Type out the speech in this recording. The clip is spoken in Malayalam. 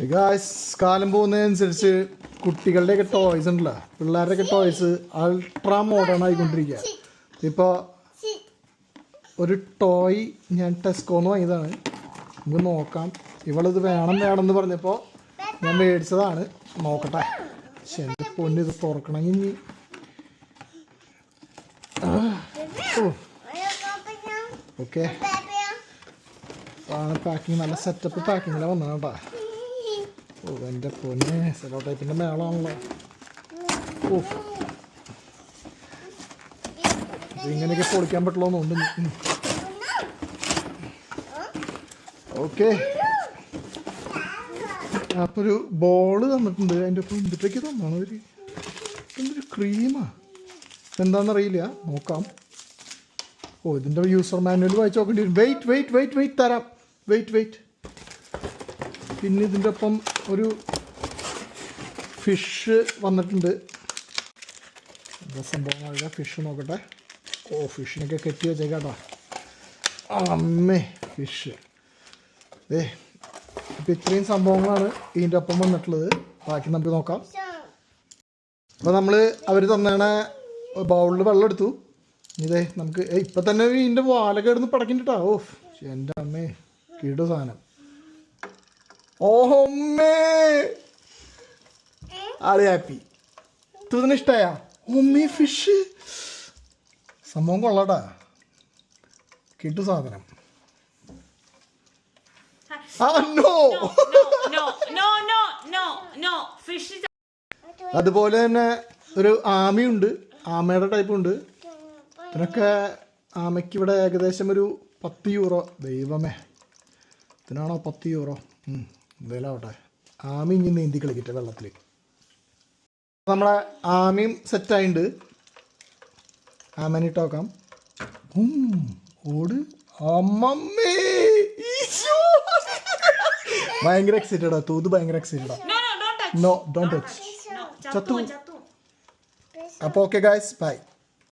ഗായ്സ് കാലം പോകുന്നതനുസരിച്ച് കുട്ടികളുടെയൊക്കെ ടോയ്സ് ഉണ്ടല്ലോ. പിള്ളേരുടെയൊക്കെ ടോയ്സ് അൾട്രാ മോഡേൺ ആയിക്കൊണ്ടിരിക്കുക ഇപ്പോൾ ഒരു ടോയ് ഞാൻ ടെസ്കോന്ന് വാങ്ങിയതാണ്. നമുക്ക് നോക്കാം. ഇവളിത് വേണം വേണം എന്ന് പറഞ്ഞപ്പോൾ ഞാൻ മേടിച്ചതാണ്. നോക്കട്ടെ. പക്ഷെ എന്റെ പൊന്ന് ഇത് തുറക്കണമെങ്കിൽ ഇനി. ഓക്കെ. പാക്കിങ് നല്ല സെറ്റപ്പ് പാക്കിങ്ങിലെ വന്നത് കേട്ടോ. ഓ എന്റെ പൊന്നെ സെലോ ടൈപ്പിന്റെ മേളാണല്ലോ ഓ ഇങ്ങനെയൊക്കെ പൊളിക്കാൻ പറ്റുള്ളൂ എന്നുണ്ട് ഓക്കെ. അപ്പോൾ ഒരു ബോൾ തന്നിട്ടുണ്ട്. അതിന്റെ ഒപ്പം എന്തിട്ടേക്ക് തന്നാണ് ഒരു എന്തൊരു ക്രീമാ എന്താണെന്നറിയില്ല നോക്കാം. ഓ ഇതിന്റെ യൂസർ മാനുവൽ വായിച്ച് നോക്കേണ്ടി വരും. വെയിറ്റ് വെയിറ്റ് വെയിറ്റ് വെയിറ്റ് തരാം. വെയിറ്റ് വെയിറ്റ് പിന്നെ ഇതിന്റെ ഒപ്പം ഒരു ഫിഷ് വന്നിട്ടുണ്ട്. എന്താ സംഭവം ഫിഷ് നോക്കട്ടെ. ഓ ഫിഷിനൊക്കെ കെട്ടി വെച്ചേക്കാട്ടോ. അമ്മേ ഫിഷ് ഏ അപ്പോൾ ഇത്രയും സംഭവങ്ങളാണ് ഇതിന്റെ ഒപ്പം വന്നിട്ടുള്ളത്. ബാക്കി നമുക്ക് നോക്കാം. അപ്പോൾ നമ്മൾ അവർ തന്നേണ ബൗളിൽ വെള്ളം എടുത്തു. ഇതേ നമുക്ക് ഇപ്പം തന്നെ ഇതിന്റെ വാലൊക്കെ ഇടുന്ന് പടക്കിട്ടാ ഓ എന്റെ അമ്മേ. കിടു സാധനം ഓഹമ്മേ. ആൾ ഹാപ്പി. തുതിന് ഇഷ്ടായ? ഉമ്മി ഫിഷ് സംഭവം കൊള്ളാട്ടാ. കിട്ടു സാധനം. അതുപോലെ തന്നെ ഒരു ആമയുണ്ട്. ആമയുടെ ടൈപ്പ് ഉണ്ട്. ഇതിനൊക്കെ ആമയ്ക്ക് ഇവിടെ ഏകദേശം ഒരു പത്ത് യൂറോ. ദൈവമേ. ഇതിനാണോ പത്ത് യൂറോ ഉം, ആമി ഇനി നീന്തി കളിക്കട്ടെ വെള്ളത്തിൽ നമ്മളെ ആമിയും സെറ്റായിട്ടുണ്ട് ആമനിട്ടോക്കാം ഓട്. അമ്മമ്മേ. ഭയങ്കര എക്സൈറ്റഡാ തൂത് ഭയങ്കര എക്സൈറ്റഡാ. നോ ഡോണ്ട് ടച്ച് ചത്തു. അപ്പോൾ ഓക്കെ ഗായ്സ് ബൈ